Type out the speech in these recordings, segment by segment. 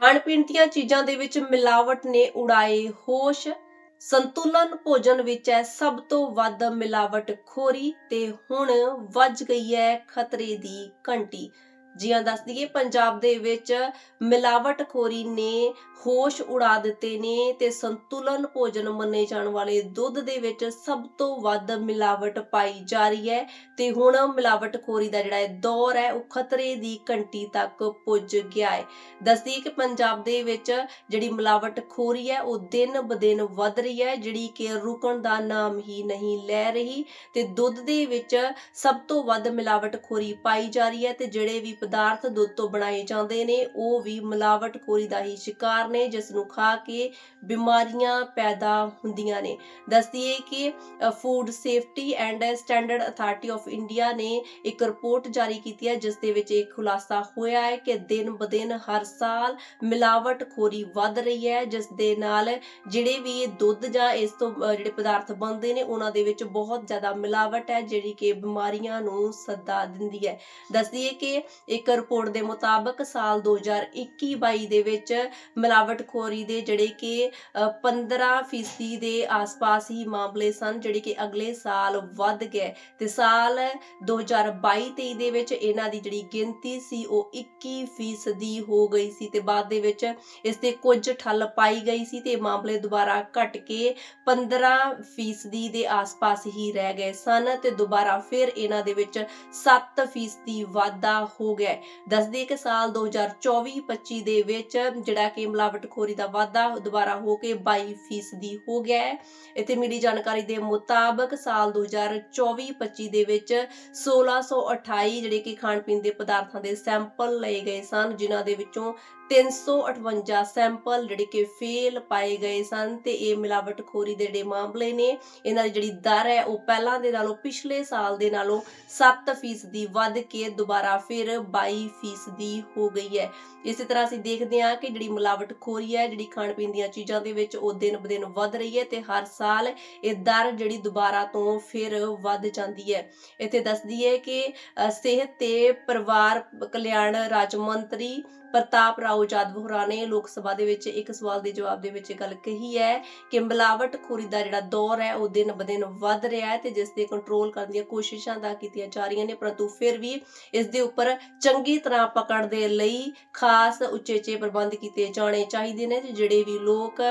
ਖਾਣ ਪੀਣ ਦੀਆਂ ਚੀਜ਼ਾਂ ਦੇ ਵਿੱਚ ਮਿਲਾਵਟ ਨੇ ਉਡਾਏ ਹੋਸ਼। ਸੰਤੁਲਨ ਭੋਜਨ ਵਿੱਚ ਹੈ ਸਭ ਤੋਂ ਵੱਧ ਮਿਲਾਵਟ ਖੋਰੀ ਤੇ ਹੁਣ ਵੱਜ ਗਈ ਹੈ ਖਤਰੇ ਦੀ ਘੰਟੀ। ਜੀਆਂ ਹਾਂ ਦੱਸ ਦਈਏ, ਪੰਜਾਬ ਦੇ ਵਿੱਚ ਮਿਲਾਵਟਖੋਰੀ ਨੇ ਹੋਸ਼ ਉਡਾ ਦਿੱਤੇ ਨੇ ਤੇ ਸੰਤੁਲਨ ਭੋਜਨ ਮੰਨੇ ਜਾਣ ਵਾਲੇ ਦੁੱਧ ਦੇ ਵਿੱਚ ਸਭ ਤੋਂ ਵੱਧ ਮਿਲਾਵਟ ਪਾਈ ਜਾ ਰਹੀ ਹੈ ਤੇ ਹੁਣ ਮਿਲਾਵਟਖੋਰੀ ਦਾ ਜਿਹੜਾ ਦੌਰ ਹੈ, ਉਹ ਖਤਰੇ ਦੀ ਘੰਟੀ ਤੱਕ ਪੁੱਜ ਗਿਆ ਹੈ। ਦੱਸਦੀ ਕਿ ਪੰਜਾਬ ਦੇ ਵਿੱਚ ਜਿਹੜੀ ਮਿਲਾਵਟਖੋਰੀ ਹੈ, ਉਹ ਦਿਨ ਬਦਿਨ ਵੱਧ ਰਹੀ ਹੈ, ਜਿਹੜੀ ਕਿ ਰੁਕਣ ਦਾ ਨਾਮ ਹੀ ਨਹੀਂ ਲੈ ਰਹੀ ਤੇ ਦੁੱਧ ਦੇ ਵਿੱਚ ਸਭ ਤੋਂ ਵੱਧ ਮਿਲਾਵਟਖੋਰੀ ਪਾਈ ਜਾ ਰਹੀ ਹੈ ਤੇ ਜਿਹੜੇ ਵੀ ਪਦਾਰਥ ਦੁੱਧ ਤੋਂ ਬਣਾਏ ਜਾਂਦੇ ਨੇ, ਉਹ ਵੀ ਮਿਲਾਵਟਖੋਰੀ ਦਾ ਹੀ ਸ਼ਿਕਾਰ ਨੇ ਜਿਸ ਨੂੰ ਖਾ ਕੇ ਬਿਮਾਰੀਆਂ ਪੈਦਾ ਹੁੰਦੀਆਂ ਨੇ। ਦੱਸਦੀ ਕਿ food safety and standard authority of India ਨੇ ਇੱਕ ਰਿਪੋਰਟ ਜਾਰੀ ਕੀਤੀ ਹੈ, ਜਿਸ ਦੇ ਵਿੱਚ ਇਹ ਖੁਲਾਸਾ ਹੋਇਆ ਹੈ ਕਿ ਦਿਨ ਬਦਿਨ ਹਰ ਸਾਲ ਮਿਲਾਵਟਖੋਰੀ ਵੱਧ ਰਹੀ ਹੈ, ਜਿਸ ਦੇ ਨਾਲ ਜਿਹੜੇ ਵੀ ਦੁੱਧ ਜਾਂ ਇਸ ਤੋਂ ਜਿਹੜੇ ਪਦਾਰਥ ਬਣਦੇ ਨੇ, ਉਹਨਾਂ ਦੇ ਵਿੱਚ ਬਹੁਤ ਜ਼ਿਆਦਾ ਮਿਲਾਵਟ ਹੈ, ਜਿਹੜੀ ਕਿ ਬਿਮਾਰੀਆਂ ਨੂੰ ਸੱਦਾ ਦਿੰਦੀ ਹੈ। ਦੱਸਦੀਏ ਹੈ ਕਿ ਇੱਕ ਰਿਪੋਰਟ ਦੇ ਮੁਤਾਬਕ ਸਾਲ 2021-22 ਦੇ ਵਿੱਚ ਮਿਲਾਵਟਖੋਰੀ ਦੇ ਜਿਹੜੇ ਕਿ ਅ, 15 ਫੀਸਦੀ ਦੇ ਆਸ-ਪਾਸ ਹੀ ਮਾਮਲੇ ਸਨ ਜਿਹੜੇ ਕਿ ਅਗਲੇ ਸਾਲ ਵੱਧ ਗਏ। ਤੇ ਸਾਲ 2022-23 ਦੇ ਵਿੱਚ ਇਹਨਾਂ ਦੀ ਜਿਹੜੀ ਗਿਣਤੀ ਸੀ ਉਹ 21 ਫੀਸਦੀ ਹੋ ਗਈ ਸੀ ਤੇ ਬਾਅਦ ਦੇ ਵਿੱਚ ਇਸ ਤੇ ਕੁਝ ਠੱਲ ਪਾਈ ਗਈ ਸੀ ਤੇ ਮਾਮਲੇ ਦੁਬਾਰਾ ਘਟ ਕੇ 15 ਫੀਸਦੀ ਦੇ ਆਸ-ਪਾਸ ਹੀ ਰਹਿ ਗਏ ਸਨ ਤੇ ਦੁਬਾਰਾ ਫਿਰ ਇਹਨਾਂ ਦੇ ਵਿੱਚ 7 ਫੀਸਦੀ ਵਾਧਾ ਹੋ ਗਿਆ ਹੈ। ਦੱਸਦੇ ਕਿ ਸਾਲ 2024-25 ਦੇ ਵਿੱਚ ਜਿਹੜਾ ਕਿ ਮਿਲਾਵਟਖੋਰੀ ਦਾ ਵਾਧਾ ਦੁਬਾਰਾ ਹੋ ਕੇ 22 ਫੀਸਦੀ ਹੋ ਗਿਆ ਹੈ ਇੱਥੇ ਮਿਲੀ ਜਾਣਕਾਰੀ ਦੇ ਮੁਤਾਬਕ ਸਾਲ 2024-25 ਦੇ ਵਿੱਚ 1628 ਜਿਹੜੇ ਕਿ ਖਾਣ ਪੀਣ ਦੇ ਪਦਾਰਥਾਂ ਦੇ ਸੈਂਪਲ ਲਏ ਗਏ ਸਨ, ਜਿਨ੍ਹਾਂ ਦੇ ਵਿੱਚੋਂ 358 ਸੈਂਪਲ ਜਿਹੜੇ ਕਿ ਫੇਲ ਪਾਏ ਗਏ ਸਨ ਤੇ ਇਹ ਮਿਲਾਵਟਖੋਰੀ ਦੇ ਜਿਹੜੇ ਮਾਮਲੇ ਨੇ, ਇਹਨਾਂ ਦੀ ਜਿਹੜੀ ਦਰ ਹੈ ਉਹ ਪਹਿਲਾਂ ਦੇ ਨਾਲੋਂ ਪਿਛਲੇ ਸਾਲ ਦੇ ਨਾਲੋਂ 7% ਵੱਧ ਕੇ ਦੁਬਾਰਾ ਫਿਰ 22% ਹੋ ਗਈ ਹੈ। ਇਸੇ ਤਰ੍ਹਾਂ ਅਸੀਂ ਦੇਖਦੇ ਹਾਂ ਕਿ ਜਿਹੜੀ ਮਿਲਾਵਟ ਖੋਰੀ ਹੈ, ਜਿਹੜੀ ਖਾਣ ਪੀਣ ਦੀਆਂ ਚੀਜ਼ਾਂ ਦੇ ਵਿੱਚ ਉਹ ਦਿਨ ਬਦਿਨ ਵੱਧ ਰਹੀ ਹੈ ਤੇ ਹਰ ਸਾਲ ਇਹ ਦਰ ਜਿਹੜੀ ਦੁਬਾਰਾ ਤੋਂ ਫਿਰ ਵੱਧ ਜਾਂਦੀ ਹੈ। ਇੱਥੇ ਦੱਸਦੀ ਹੈ ਕਿ ਸਿਹਤ ਤੇ ਪਰਿਵਾਰ ਕਲਿਆਣ ਰਾਜ ਮੰਤਰੀ ਪ੍ਰਤਾਪ ਰਾਓ ਜਾਦਵ ਹੋਰਾਂ ਨੇ ਲੋਕ ਸਭਾ ਦੇ ਵਿੱਚ ਇੱਕ ਸਵਾਲ ਦੇ ਜਵਾਬ ਦੇ ਵਿੱਚ ਇਹ ਗੱਲ ਕਹੀ ਹੈ ਕਿ ਮਿਲਾਵਟਖੋਰੀ ਦਾ ਜਿਹੜਾ ਦੌਰ ਹੈ, ਉਹ ਦਿਨ ਬਦਿਨ ਵੱਧ ਰਿਹਾ ਹੈ ਤੇ ਜਿਸ ਦੇ ਕੰਟਰੋਲ ਕਰਨ ਦੀਆਂ ਕੋਸ਼ਿਸ਼ਾਂ ਦਾ ਕੀਤੀਆਂ ਜਾ ਰਹੀਆਂ ਨੇ, ਪਰੰਤੂ ਫਿਰ ਵੀ ਇਸ ਦੇ ਉੱਪਰ ਚੰਗੀ ਤਰ੍ਹਾਂ ਪਕੜ ਦੇ ਲਈ ਖਾਸ ਉਚੇਚੇ ਪ੍ਰਬੰਧ ਕੀਤੇ ਜਾਣੇ ਚਾਹੀਦੇ ਨੇ ਤੇ ਜਿਹੜੇ ਵੀ ਲੋਕ,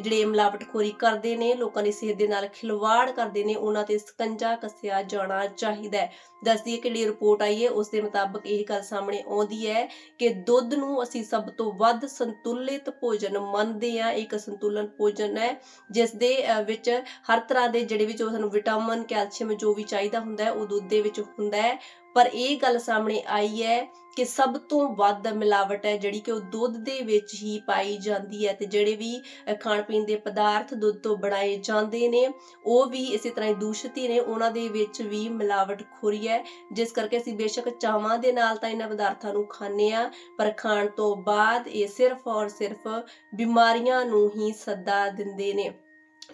ਜਿਹੜੇ ਮਿਲਾਵਟਖੋਰੀ ਕਰਦੇ ਨੇ, ਲੋਕਾਂ ਦੀ ਸਿਹਤ ਦੇ ਨਾਲ ਖਿਲਵਾੜ ਕਰਦੇ ਨੇ, ਉਹਨਾਂ ਤੇ ਸਕੰਜਾ ਕੱਸਿਆ ਜਾਣਾ ਚਾਹੀਦਾ ਹੈ। ਦੱਸਦੀ ਹੈ ਕਿ ਜਿਹੜੀ ਰਿਪੋਰਟ ਆਈ ਹੈ, ਉਸ ਦੇ ਮੁਤਾਬਕ ਇਹ ਗੱਲ ਸਾਹਮਣੇ ਆਉਂਦੀ ਹੈ ਕਿ ਦੁੱਧ ਨੂੰ ਅਸੀਂ ਸਭ ਤੋਂ ਵੱਧ ਸੰਤੁਲਿਤ ਭੋਜਨ ਮੰਨਦੇ ਆ ਇੱਕ ਸੰਤੁਲਨ ਭੋਜਨ ਹੈ ਜਿਸ ਦੇ ਵਿੱਚ ਹਰ ਤਰ੍ਹਾਂ ਦੇ ਜਿਹੜੇ ਵਿੱਚ ਸਾਨੂੰ ਵਿਟਾਮਿਨ, ਕੈਲਸ਼ੀਅਮ ਜੋ ਵੀ ਚਾਹੀਦਾ ਹੁੰਦਾ ਹੈ, ਉਹ ਦੁੱਧ ਦੇ ਵਿੱਚ ਹੁੰਦਾ ਹੈ। ਪਰ ਇਹ ਗੱਲ ਸਾਹਮਣੇ ਆਈ ਹੈ ਕਿ ਸਭ ਤੋਂ ਵੱਧ ਮਿਲਾਵਟ ਹੈ ਜਿਹੜੀ ਕਿ ਉਹ ਦੁੱਧ ਦੇ ਵਿੱਚ ਹੀ ਪਾਈ ਜਾਂਦੀ ਹੈ ਤੇ ਜਿਹੜੇ ਵੀ ਖਾਣ ਪੀਣ ਦੇ ਪਦਾਰਥ ਦੁੱਧ ਤੋਂ ਬਣਾਏ ਜਾਂਦੇ ਨੇ, ਉਹ ਵੀ ਇਸੇ ਤਰ੍ਹਾਂ ਹੀ ਦੂਸ਼ਿਤ ਹੀ ਨੇ, ਉਹਨਾਂ ਦੇ ਵਿੱਚ ਵੀ ਮਿਲਾਵਟ ਖੋਰੀ ਹੈ। ਜਿਸ ਕਰਕੇ ਅਸੀਂ ਬੇਸ਼ੱਕ ਚਾਵਾਂ ਦੇ ਨਾਲ ਤਾਂ ਇਹਨਾਂ ਪਦਾਰਥਾਂ ਨੂੰ ਖਾਂਦੇ ਆ ਪਰ ਖਾਣ ਤੋਂ ਬਾਅਦ ਇਹ ਸਿਰਫ ਔਰ ਸਿਰਫ ਬਿਮਾਰੀਆਂ ਨੂੰ ਹੀ ਸੱਦਾ ਦਿੰਦੇ ਨੇ।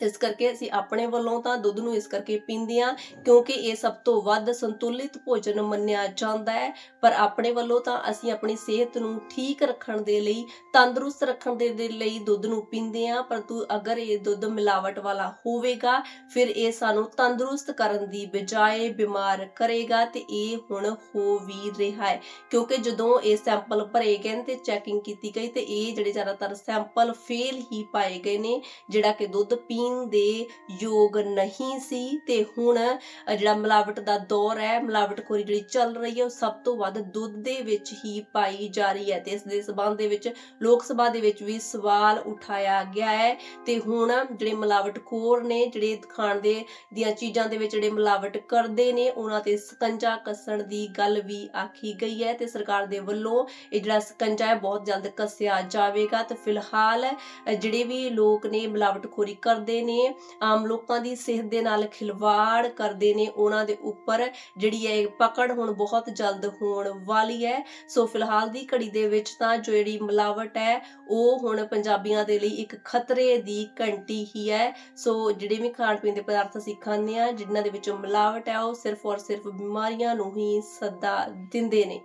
ਇਸ ਕਰਕੇ ਅਸੀਂ ਆਪਣੇ ਵੱਲੋਂ ਤਾਂ ਦੁੱਧ ਨੂੰ ਇਸ ਕਰਕੇ ਪੀਂਦੇ ਆ ਕਿਉਂਕਿ ਇਹ ਸਭ ਤੋਂ ਵੱਧ ਸੰਤੁਲਿਤ ਭੋਜਨ ਮੰਨਿਆ ਜਾਂਦਾ ਹੈ। ਪਰ ਆਪਣੇ ਵੱਲੋਂ ਤਾਂ ਅਸੀਂ ਆਪਣੀ ਸਿਹਤ ਨੂੰ ਠੀਕ ਰੱਖਣ ਦੇ ਲਈ, ਤੰਦਰੁਸਤ ਰੱਖਣ ਦੇ ਲਈ ਦੁੱਧ ਨੂੰ ਪੀਂਦੇ ਆ ਪਰੰਤੂ ਅਗਰ ਇਹ ਦੁੱਧ ਮਿਲਾਵਟ ਵਾਲਾ ਹੋਵੇਗਾ, ਫਿਰ ਇਹ ਸਾਨੂੰ ਤੰਦਰੁਸਤ ਕਰਨ ਦੀ ਬਜਾਏ ਬਿਮਾਰ ਕਰੇਗਾ ਤੇ ਇਹ ਹੁਣ ਹੋ ਵੀ ਰਿਹਾ ਹੈ। ਕਿਉਂਕਿ ਜਦੋਂ ਇਹ ਸੈਂਪਲ ਭਰੇ ਗਏ ਨੇ ਤੇ ਚੈਕਿੰਗ ਕੀਤੀ ਗਈ ਤੇ ਇਹ ਜਿਹੜੇ ਜ਼ਿਆਦਾਤਰ ਸੈਂਪਲ ਫੇਲ ਹੀ ਪਾਏ ਗਏ ਨੇ, ਜਿਹੜਾ ਕਿ ਦੁੱਧ ਪੀਣ ਦੇ ਯੋਗ ਨਹੀਂ ਸੀ ਤੇ ਹੁਣ ਜਿਹੜਾ ਮਿਲਾਵਟ ਦਾ ਦੌਰ ਹੈ ਮਿਲਾਵਟਖੋਰੀ ਜਿਹੜੀ ਚੱਲ ਰਹੀ ਹੈ, ਉਹ ਸਭ ਤੋਂ ਵੱਧ ਦੁੱਧ ਦੇ ਵਿੱਚ ਹੀ ਪਾਈ ਜਾ ਰਹੀ ਹੈ ਤੇ ਇਸ ਦੇ ਸਬੰਧ ਦੇ ਵਿੱਚ ਲੋਕ ਸਭਾ ਦੇ ਵਿੱਚ ਵੀ ਸਵਾਲ ਉਠਾਇਆ ਗਿਆ ਹੈ ਤੇ ਹੁਣ ਜਿਹੜੇ ਮਿਲਾਵਟਖੋਰ ਨੇ, ਜਿਹੜੇ ਖਾਣ ਦੇ ਦੀਆਂ ਚੀਜ਼ਾਂ ਦੇ ਵਿੱਚ ਜਿਹੜੇ ਮਿਲਾਵਟ ਕਰਦੇ ਨੇ, ਉਹਨਾਂ ਤੇ ਸਕੰਜਾ ਕੱਸਣ ਦੀ ਗੱਲ ਵੀ ਆਖੀ ਗਈ ਹੈ ਤੇ ਸਰਕਾਰ ਦੇ ਵੱਲੋਂ ਇਹ ਜਿਹੜਾ ਸਕੰਜਾ ਹੈ, ਬਹੁਤ ਜਲਦ ਕੱਸਿਆ ਜਾਵੇਗਾ ਤੇ ਫਿਲਹਾਲ ਜਿਹੜੇ ਵੀ ਲੋਕ ਨੇ ਮਿਲਾਵਟਖੋਰੀ ਕਰਦੇ ਨੇ, ਆਮ ਲੋਕਾਂ ਦੀ ਸਿਹਤ ਦੇ ਨਾਲ ਖਿਲਵਾੜ ਕਰਦੇ ਨੇ, ਉਹਨਾਂ ਦੇ ਉੱਪਰ ਜਿਹੜੀ ਹੈ ਪਕੜ ਹੁਣ ਬਹੁਤ ਜਲਦ ਹੋਣ ਵਾਲੀ ਹੈ। ਸੋ ਫਿਲਹਾਲ ਦੀ ਘੜੀ ਦੇ ਵਿੱਚ ਤਾਂ ਜੋ ਜਿਹੜੀ ਮਿਲਾਵਟ ਹੈ, ਉਹ ਹੁਣ ਪੰਜਾਬੀਆਂ ਦੇ ਲਈ ਇੱਕ ਖਤਰੇ ਦੀ ਘੰਟੀ ਹੀ ਹੈ। ਸੋ ਜਿਹੜੇ ਵੀ ਖਾਣ ਪੀਣ ਦੇ ਪਦਾਰਥ ਅਸੀਂ ਖਾਂਦੇ ਆ ਜਿਨ੍ਹਾਂ ਦੇ ਵਿੱਚੋਂ ਮਿਲਾਵਟ ਹੈ, ਉਹ ਸਿਰਫ ਔਰ ਸਿਰਫ ਬਿਮਾਰੀਆਂ ਨੂੰ ਹੀ ਸੱਦਾ ਦਿੰਦੇ ਨੇ।